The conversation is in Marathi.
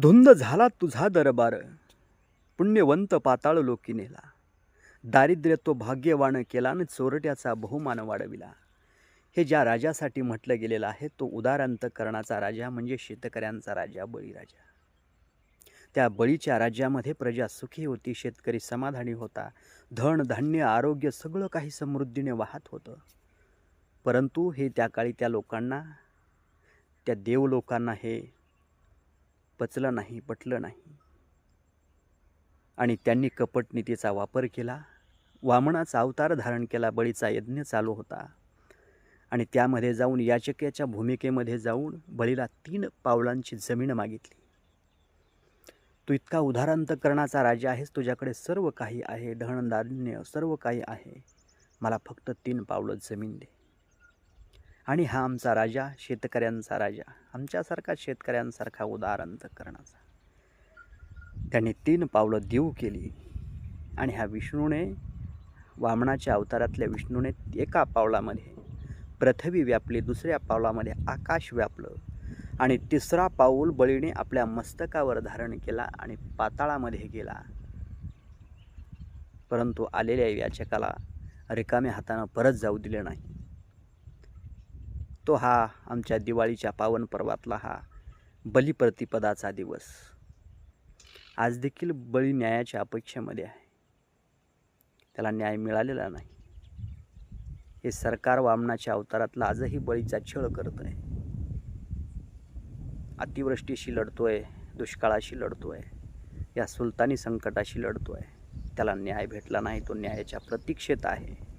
धुंद झाला तुझा दरबार. पुण्यवंत पाताळ लोकी नेला. दारिद्र्य तो भाग्यवान केला न चोरट्याचा बहुमान वाढविला. हे ज्या राजासाठी म्हटलं गेलेलं आहे तो उदारांतकरणाचा राजा म्हणजे शेतकऱ्यांचा राजा बळीराजा. त्या बळीच्या राज्यामध्ये प्रजा सुखी होती शेतकरी समाधानी होता धन धान्य आरोग्य सगळं काही समृद्धीने वाहत होतं. परंतु हे त्या काळी त्या लोकांना त्या देव लोकांना हे पचलं नाही पटलं नाही. आणि त्यांनी कपटनीतीचा वापर केला वामनाचा अवतार धारण केला बळीचा यज्ञ चालू होता. आणि त्यामध्ये जाऊन याचकेच्या भूमिकेमध्ये जाऊन बळीला तीन पावलांची जमीन मागितली. तू इतका उदारांतकरणाचा राजा आहेस तुझ्याकडे सर्व काही आहे धनधान्य सर्व काही आहे. मला फक्त तीन पावलं जमीन दे. आणि हा आमचा राजा शेतकऱ्यांचा राजा. आमच्यासारखा शेतकऱ्यांसारखा उदार अंतकरणाचा त्याने तीन पावलं देऊ केली आणि ह्या विष्णूने वामनाच्या अवतारातल्या विष्णूने एका पावलामध्ये पृथ्वी व्यापली दुसऱ्या पावलामध्ये आकाश व्यापलं आणि तिसरा पाऊल बळीने आपल्या मस्तकावर धारण केला आणि पाताळामध्ये गेला. परंतु आलेल्या याचकाला रिकाम्या हातानं परत जाऊ दिले नाही. तो हा आमच्या दिवाळीच्या पावन पर्वातला हा बलिप्रतिपदाचा दिवस. आज देखील बळी न्यायाच्या अपेक्षेमध्ये आहे. त्याला न्याय मिळालेला नाही. हे सरकार वामनाच्या अवतारातला आजही बळीचा छळ करत आहे अतिवृष्टीशी लढतोय दुष्काळाशी लढतोय या सुलतानी संकटाशी लढतोय. त्याला न्याय भेटला नाही तो न्यायाच्या प्रतीक्षेत आहे.